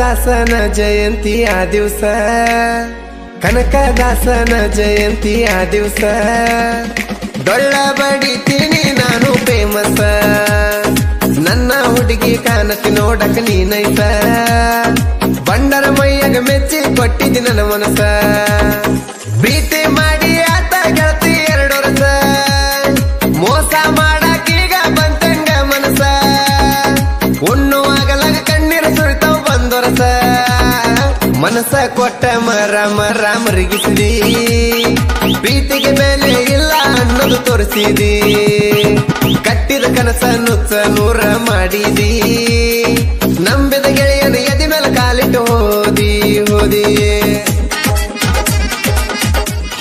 ಕನಕದಾಸನ ಜಯಂತಿ ಆ ದಿವಸ. ಕನಕದಾಸನ ಜಯಂತಿ ಆ ದಿವಸ. ಡೊಳ್ಳ ಬಡಿತೀನಿ ನಾನು ಫೇಮಸ್ ನನ್ನ ಹುಡುಗಿ ಕಾಣತಿ ನೋಡಕ ನೀನೈತ ಬಂಡರ ಮೈಯಾಗ ಮೆಚ್ಚಿ ಕೊಟ್ಟಿದ್ದಿ ನನ್ನ ಮನಸ. ಬೀತೆ ಮಾಡಿ ಮನಸ ಕೊಟ್ಟ, ಮರ ಮರ, ಮರಗಿಸಿದಿ. ಪ್ರೀತಿಗೆ ಬೆಲೆ ಇಲ್ಲ ಅನ್ನೋದು ತೋರಿಸಿದಿ. ಕಟ್ಟಿದ ಕನಸ ನುಚ್ಚ ನೂರ ಮಾಡಿದಿ. ನಂಬಿದ ಗೆಳೆಯನ ಎದಿ ಮೇಲೆ ಕಾಲಿಟ್ಟು ಹೋದಿ ಹೋದಿ.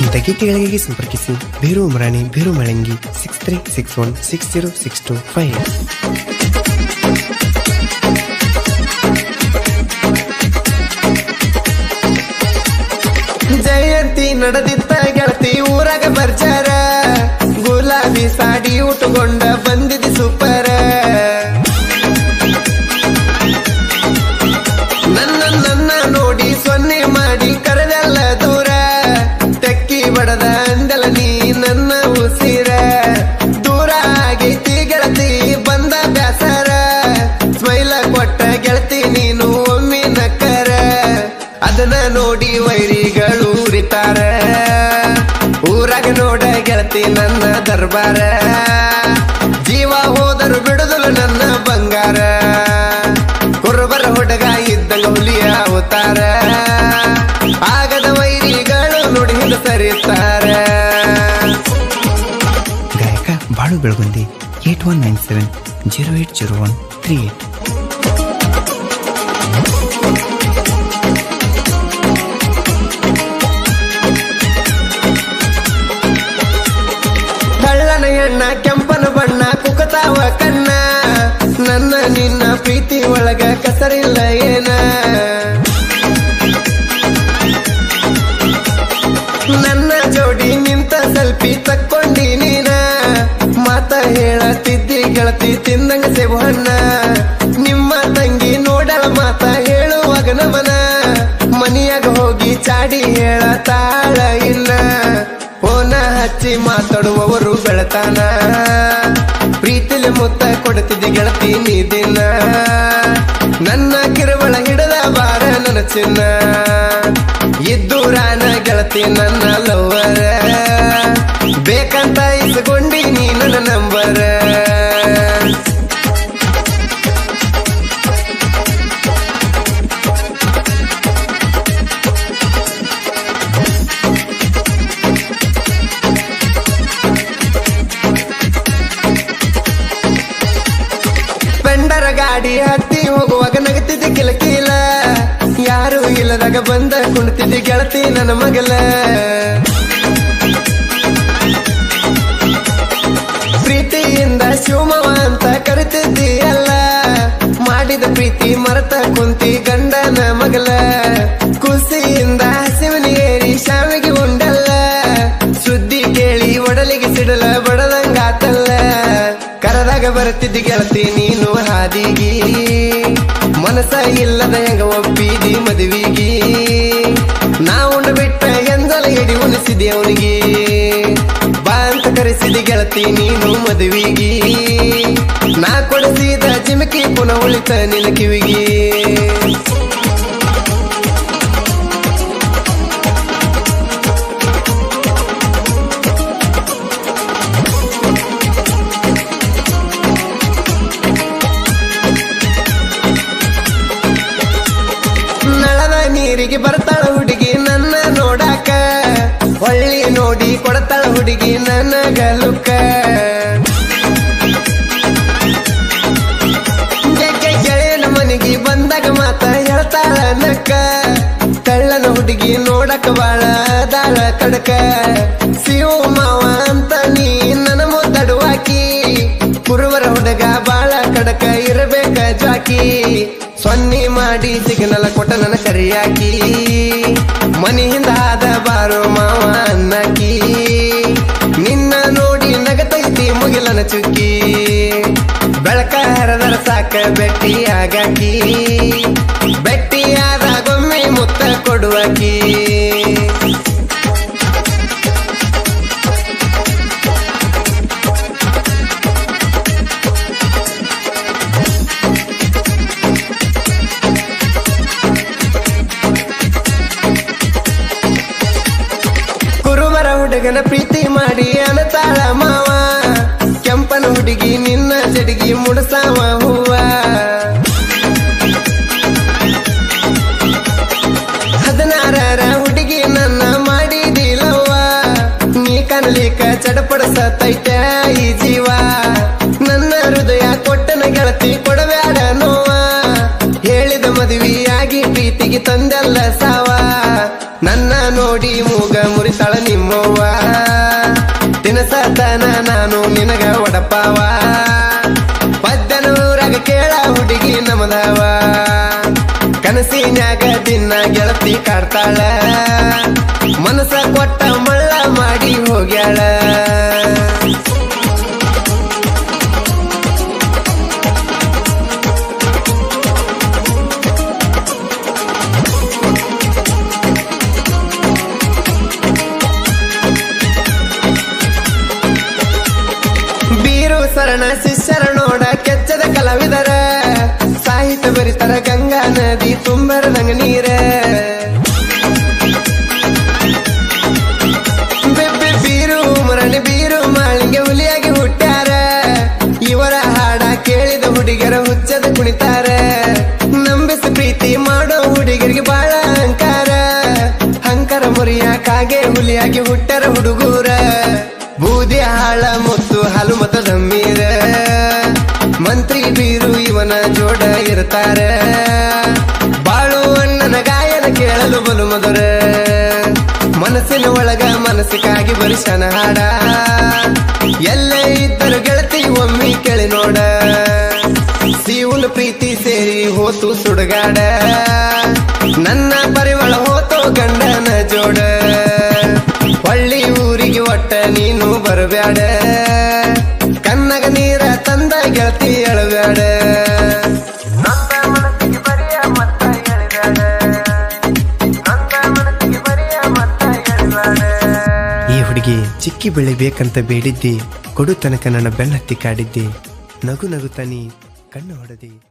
ಇಂಥ ಗೀತೆಗಳಿಗೆ ಸಂಪರ್ಕಿಸಿ. ಬೇರು ಮರಾಣಿ ಬೇರು ಮಳಂಗಿ six three six one six zero six two five ನಡೆದಿತ್ತ ಗೆಳತಿ ಊರಾಗ ಬರ್ಜಾರ. ಗುಲಾಬಿ ಸಾಡಿ ಉಟ್ಕೊಂಡ ಬಂದಿದ್ದಿ ಸೂಪರ್ ನನ್ನ ನನ್ನ ನೋಡಿ ಸೊನ್ನೆ ಮಾಡಿ ಕರೆದಲ್ಲ ದೂರ. ತೆಕ್ಕಿ ಬಡದ ಅಂದಲ ನೀ ನನ್ನ ಗೆಳತಿ ನನ್ನ ದರ್ಬಾರ. ಜೀವ ಹೋದರು ಬಿಡುದಲು ನನ್ನ ಬಂಗಾರ. ಕುರುಬರ ಹುಡುಗ ಇದ್ದಂಗ ಹುಲಿಯ ಅವತಾರ. ಆಗದ ವೈರಿಗಳು ನೋಡಿ ಹಿಂದೆ ಸರಿತಾರ. ಗಾಯಕ Balu Belagundi, eight one nine seven, zero eight zero one, three eight. ಎಣ್ಣ ಕೆಂಪನ ಬಣ್ಣ, ಕುಕತಾವ ಕಣ್ಣ. ನನ್ನ ನಿನ್ನ ಪ್ರೀತಿ ಒಳಗ ಕಸರಿಲ್ಲ ಏನ? ನನ್ನ ಜೋಡಿ ನಿಂತ ಸೆಲ್ಫಿ ತಕ್ಕೊಂಡಿ ನೀನ. ಮಾತ ಹೇಳತಿದ್ದಿ ಗೆಳತಿ ತಿಂದಂಗ ಸೇಬು ಬೆಳತಾನ ಪ್ರೀತಿಲಿ ಮುತ್ತ ಕೊಡ್ತಿದ್ದೆ ಗೆಳತಿ ನೀ ದಿನ. ನನ್ನ ಕಿರುವಳ ಹಿಡದ ಬಾರ ನನ್ನ ಚಿನ್ನ ಇದ್ದೂರಾನ ಗೆಳತಿ ನನ್ನ ಲವ್ವರ ಬೇಕಂತ ಇಸ್ಕೊಂಡಿ ನೀ ನನ್ನ ನನ್ನ ಮಗಲ. ಪ್ರೀತಿಯಿಂದ ಶಿವಮವ ಅಂತ ಕರಿತಿದ್ದೀಯಲ್ಲ. ಮಾಡಿದ ಪ್ರೀತಿ ಮರತ ಕುಂತಿ ಗಂಡನ ಮಗಲ. ಖುಷಿಯಿಂದ ಹಸಿವನಿಗೇರಿ ಶಾವಿಗೆ ಉಂಡಲ್ಲ. ಸುದ್ದಿ ಕೇಳಿ ಒಡಲಿಗೆ ಸಿಡಲ ಬಡದಂಗಾತಲ್ಲ. ಕರದಾಗ ಬರ್ತಿದ್ದಿ ಗೆಳತಿ, ನೀನು ಹಾದಿಗಿ. ಮನಸ ಇಲ್ಲದ ಹೆಂಗ ಒಪ್ಪಿದಿ ಮದುವಿಗಿ. ಎಡಿ ಉಣಿಸಿದೆ ಅವನಿಗೆ. ಬಾ ಅಂತ ಕರೆಸಿದೆ ಗೆಳತಿ, ನೀನು ಮದುವೆಗೆ. ನಾ ಕೊಡಿಸಿದ ಜಿಮಕಿ ಪುನಃ ಉಳಿತ ನಿನ್ನ ಕಿವಿಗೆ. ಗೆಗ್ಗೆ ಗೆಳೆಯನ ಮನೆಗೆ ಬಂದಾಗ ಮಾತ ಹೇಳ್ತಾಳ ನಕ್ಕ. ಕಳ್ಳನ ಹುಡುಗಿ ನೋಡಕ ಬಾಳ ದಾಳ ಕಡಕ. ಸಿಯೋ ಮಾವ ಅಂತ ನೀ ನನ್ನ ಮುದ್ದಡುವಾಕಿ ಕುರುವರ ಹುಡುಗ ಬಾಳ ಕಡಕ ಇರಬೇಕ ಜಾಕಿ. ಸೊನ್ನಿ ಮಾಡಿ ಸಿಗ್ನಲ ಕೊಟ್ಟ ನನ್ನ ಕರಿಯಾಕಿ. ಮನೆಯಿಂದ ಆದ ಬಾರೋ ಮಾವ ಭೇಟಿಯಾಗಕಿ ಭೇಟಿಯಾದಾಗೊಮ್ಮೆ ಮುತ್ತ ಕೊಡುವಕಿ ಹುಡುಗನ ಪ್ರೀತಿ ಮಾಡಿ ಅನತಾಳ ಮಾವ. ಕೆಂಪನ ಹುಡುಗಿ ನಿನ್ನ ಜಡಗಿ ಮುಡಸಾವ ಸತ್ತೈತೆ ಈ ಜೀವ. ನನ್ನ ಹೃದಯ ಕೊಟ್ಟನ ಗೆಳತಿ ಕೊಡಬೇಡ ನೋವ. ಹೇಳಿದ ಮದುವೆಯಾಗಿ ಪ್ರೀತಿಗೆ ತಂದೆಲ್ಲ ಸಾವ. ನನ್ನ ನೋಡಿ ಮೂಗ ಕನಸಿನ್ಯಾಗ ದಿನ ಗೆಳತಿ ಕಾಡ್ತಾಳ. ಮನಸ ಕೊಟ್ಟ ಮಳ್ಳ ಮಾಡಿ ಹೋಗ್ಯಾಳ. ನದಿ ತುಂಬರದಂಗ ನೀರ. ಬೆಬ್ಬೆ ಬೀರು, ಮರಳಿ ಬೀರು, ಮಾಳಿಗೆ ಹುಲಿಯಾಗಿ ಹುಟ್ಟಾರ ಇವರ ಹಾಡ ಕೇಳಿದ ಹುಡುಗರ ಹುಚ್ಚದ ಕುಣಿತಾರ. ನಂಬಿಸ ಪ್ರೀತಿ ಮಾಡೋ ಹುಡುಗರಿಗೆ ಬಾಳ ಅಹಂಕಾರ. ಹಂಕರ ಮುರಿಯ ಕಾಗೆ ಹುಲಿಯಾಗಿ ಹುಟ್ಟ್ಯಾರ ಹುಡುಗೂರ. ಬೂದಿ ಹಾಳ ಮುತ್ತು ಹಾಲು ಮತ ದಮ್ಮೀರ. ಮಂತ್ರಿ ಬೀರು ಇವನ ಜೋಡ ಇರ್ತಾರ. ಮನಸ್ಸಿಗಾಗಿ ಬರಿಸನ ಹಾಡ. ಎಲ್ಲೇ ಇದ್ದರು ಗೆಳತಿ ಒಮ್ಮೆ ಕೇಳಿ ನೋಡ. ಸೀವುಲ್ ಪ್ರೀತಿ ಸೇರಿ ಹೋತು ಸುಡುಗಾಡ. ನನ್ನ ಪರಿವಳ ಹೋತೋ ಗಂಡನ ಜೋಡ. ಹೊಳ್ಳಿ ಊರಿಗೆ ಒಟ್ಟ ನೀನು ಬರಬ್ಯಾಡ. ಕನ್ನಗ ನೀರ ತಂದ ಗೆಳತಿ ಎಳಬ್ಯಾಡ. ಚಿಕ್ಕಿ ಬೆಳಿಬೇಕಂತ ಬೇಡಿದ್ದಿ. ಕೊಡು ತನಕ ನನ್ನ ಬೆನ್ನತ್ತಿ ಕಾಡಿದ್ದಿ. ನಗು ನಗುತ್ತಾನಿ ಕಣ್ಣು ಹೊಡೆದಿ.